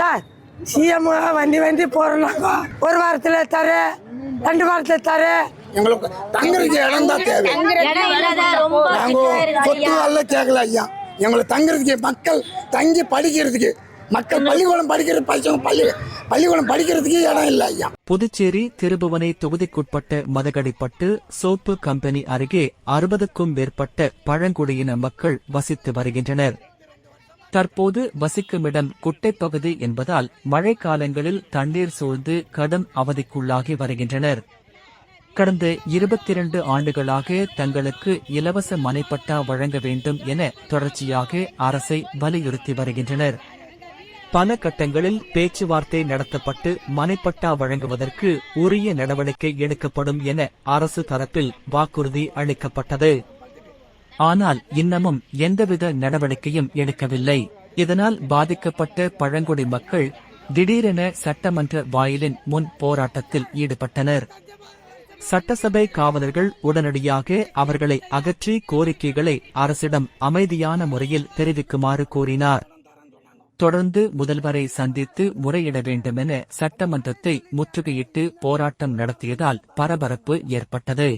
Sir CM வண்டி வண்டி போறோம்னாங்க ஒரு வாரத்துல தர ரெண்டு வாரத்துல தர. எங்களுக்கு தங்குறதுக்கு இடம் தான் தேவை. இடம் இல்லாத ரொம்ப நாங்க சிக்கலா இருக்கு சொத்து. வரல கேட்கல ஐயா. எங்களுக்கு தங்குறதுக்கு மக்கள் தங்கி படிக்கிறதுக்கு மக்கள் பள்ளிக்கூடம் படிக்கிற படிச்சவங்க பள்ளி பள்ளிக்கூடம் படிக்கிறதுக்கு இடம் இல்லை ஐயா. புதுச்சேரி திருபுவனை தொகுதிக்குட்பட்ட மதகடிப்பட்டு சோப்பு கம்பெனி அருகே அறுபதுக்கும் மேற்பட்ட பழங்குடியின மக்கள் வசித்து வருகின்றனர். தற்போது வசிக்குமிடம் குட்டைப்பகுதி என்பதால் மழைக்காலங்களில் தண்ணீர் சூழ்ந்து கடும் அவதிக்குள்ளாகி வருகின்றனர். கடந்த இருபத்தி இரண்டு ஆண்டுகளாக தங்களுக்கு இலவச மனைப்பட்டா வழங்க வேண்டும் என தொடர்ச்சியாக அரசை வலியுறுத்தி வருகின்றனர். பல கட்டங்களில் பேச்சுவார்த்தை நடத்தப்பட்டு மனைப்பட்டா வழங்குவதற்கு உரிய நடவடிக்கை எடுக்கப்படும் என அரசு தரப்பில் வாக்குறுதி அளிக்கப்பட்டது. ஆனால் இன்னமும் எந்தவித நடவடிக்கையும் எடுக்கவில்லை. இதனால் பாதிக்கப்பட்ட பழங்குடி மக்கள் திடீரென சட்டமன்ற வாயிலின் முன் போராட்டத்தில் ஈடுபட்டனர். சட்டசபை காவலர்கள் உடனடியாக அவர்களை அகற்றி கோரிக்கைகளை அரசிடம் அமைதியான முறையில் தெரிவிக்குமாறு கூறினார் தொடர்ந்து முதல்வரை சந்தித்து முறையிட வேண்டுமென சட்டமன்றத்தை முற்றுகையிட்டு போராட்டம் நடத்தியதால் பரபரப்பு ஏற்பட்டது.